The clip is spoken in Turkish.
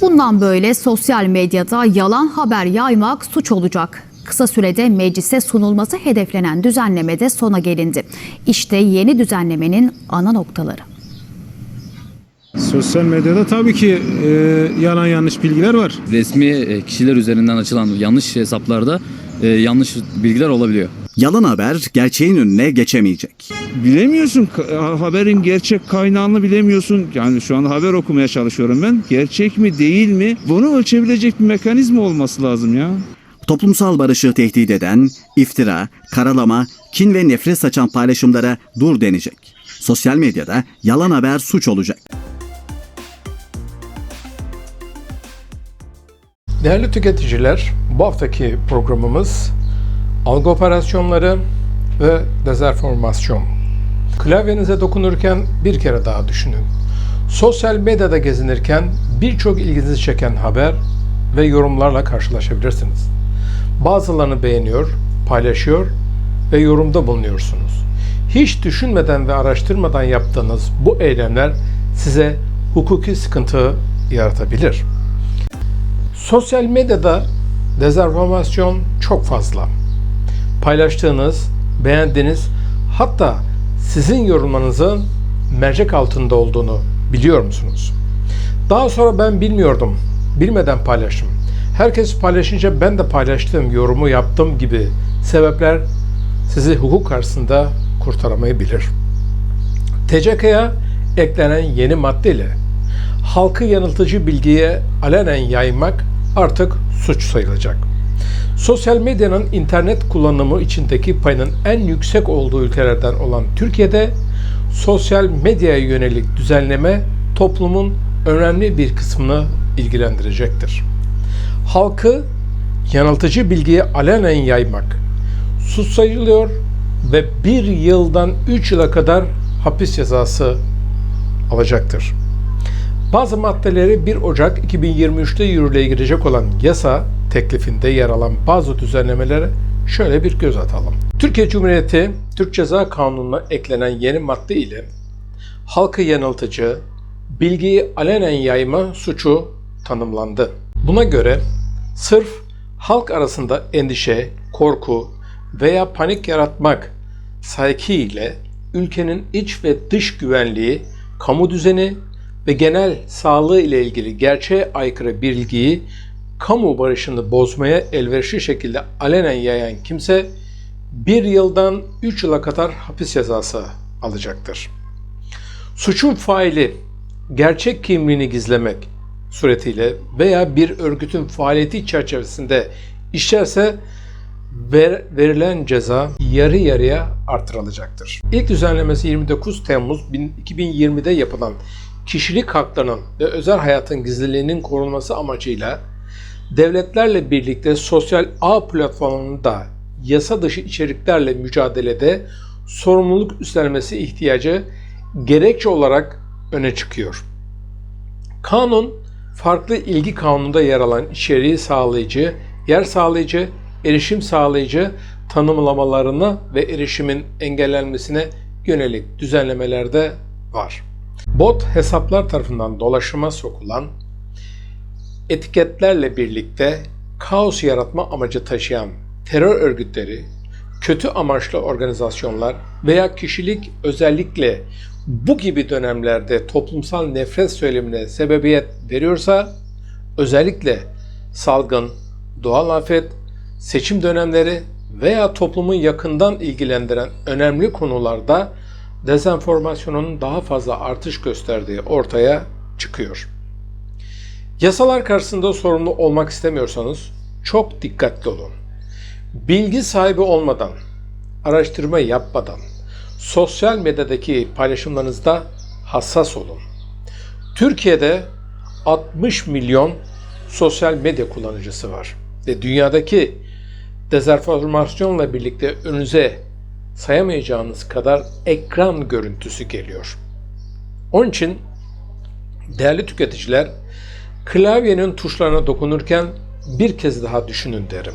Bundan böyle sosyal medyada yalan haber yaymak suç olacak. Kısa sürede meclise sunulması hedeflenen düzenlemede sona gelindi. İşte yeni düzenlemenin ana noktaları. Sosyal medyada tabii ki e, yalan yanlış bilgiler var. resmi e, kişiler üzerinden açılan yanlış hesaplarda e, yanlış bilgiler olabiliyor. Yalan haber gerçeğin önüne geçemeyecek. bilemiyorsun haberin gerçek kaynağını bilemiyorsun. Yani şu anda haber okumaya çalışıyorum ben. Gerçek mi değil mi? Bunu ölçebilecek bir mekanizma olması lazım ya. Toplumsal barışı tehdit eden, iftira, karalama, kin ve nefret saçan paylaşımlara dur denecek. Sosyal medyada yalan haber suç olacak. Değerli tüketiciler, bu haftaki programımız algı operasyonları ve dezenformasyon. Klavyenize dokunurken bir kere daha düşünün. Sosyal medyada gezinirken birçok ilginizi çeken haber ve yorumlarla karşılaşabilirsiniz. Bazılarını beğeniyor, paylaşıyor ve yorumda bulunuyorsunuz. Hiç düşünmeden ve araştırmadan yaptığınız bu eylemler size hukuki sıkıntı yaratabilir. Sosyal medyada dezenformasyon çok fazla. Paylaştığınız, beğendiğiniz, hatta sizin yorumlarınızın mercek altında olduğunu biliyor musunuz? Daha sonra ben bilmiyordum, bilmeden paylaştım. Herkes paylaşınca ben de paylaştım, yorumu yaptım gibi sebepler sizi hukuk karşısında kurtaramayabilir. TCK'ya eklenen yeni maddeyle halkı yanıltıcı bilgiye alenen yaymak artık suç sayılacak. Sosyal medyanın internet kullanımı içindeki payının en yüksek olduğu ülkelerden olan Türkiye'de sosyal medyaya yönelik düzenleme toplumun önemli bir kısmını ilgilendirecektir. Halkı yanıltıcı bilgiye alenen yaymak suç sayılıyor ve bir yıldan 3 yıla kadar hapis cezası alacaktır. Bazı maddeleri 1 Ocak 2023'te yürürlüğe girecek olan yasa teklifinde yer alan bazı düzenlemelere şöyle bir göz atalım. Türkiye Cumhuriyeti Türk Ceza Kanunu'na eklenen yeni madde ile halkı yanıltıcı, bilgiyi alenen yayma suçu tanımlandı. Buna göre sırf halk arasında endişe, korku veya panik yaratmak sayki ile ülkenin iç ve dış güvenliği, kamu düzeni ve genel sağlığı ile ilgili gerçeğe aykırı bilgiyi kamu barışını bozmaya elverişli şekilde alenen yayan kimse bir yıldan 3 yıla kadar hapis cezası alacaktır. Suçun faili gerçek kimliğini gizlemek suretiyle veya bir örgütün faaliyeti çerçevesinde işlerse ver, verilen ceza yarı yarıya artırılacaktır. İlk düzenlemesi 29 Temmuz 2020'de yapılan kişilik haklarının ve özel hayatın gizliliğinin korunması amacıyla devletlerle birlikte sosyal ağ platformunda yasa dışı içeriklerle mücadelede sorumluluk üstlenmesi ihtiyacı gerekçe olarak öne çıkıyor. Kanun, farklı ilgi kanununda yer alan içeriği sağlayıcı, yer sağlayıcı, erişim sağlayıcı tanımlamalarına ve erişimin engellenmesine yönelik düzenlemelerde var. Bot hesaplar tarafından dolaşıma sokulan etiketlerle birlikte kaos yaratma amacı taşıyan terör örgütleri, kötü amaçlı organizasyonlar veya kişilik özellikle bu gibi dönemlerde toplumsal nefret söylemine sebebiyet veriyorsa özellikle salgın, doğal afet, seçim dönemleri veya toplumu yakından ilgilendiren önemli konularda dezenformasyonun daha fazla artış gösterdiği ortaya çıkıyor. Yasalar karşısında sorumlu olmak istemiyorsanız çok dikkatli olun. Bilgi sahibi olmadan, araştırma yapmadan, sosyal medyadaki paylaşımlarınızda hassas olun. Türkiye'de 60 milyon sosyal medya kullanıcısı var ve dünyadaki dezenformasyonla birlikte önünüze sayamayacağınız kadar ekran görüntüsü geliyor. Onun için değerli tüketiciler klavyenin tuşlarına dokunurken bir kez daha düşünün derim.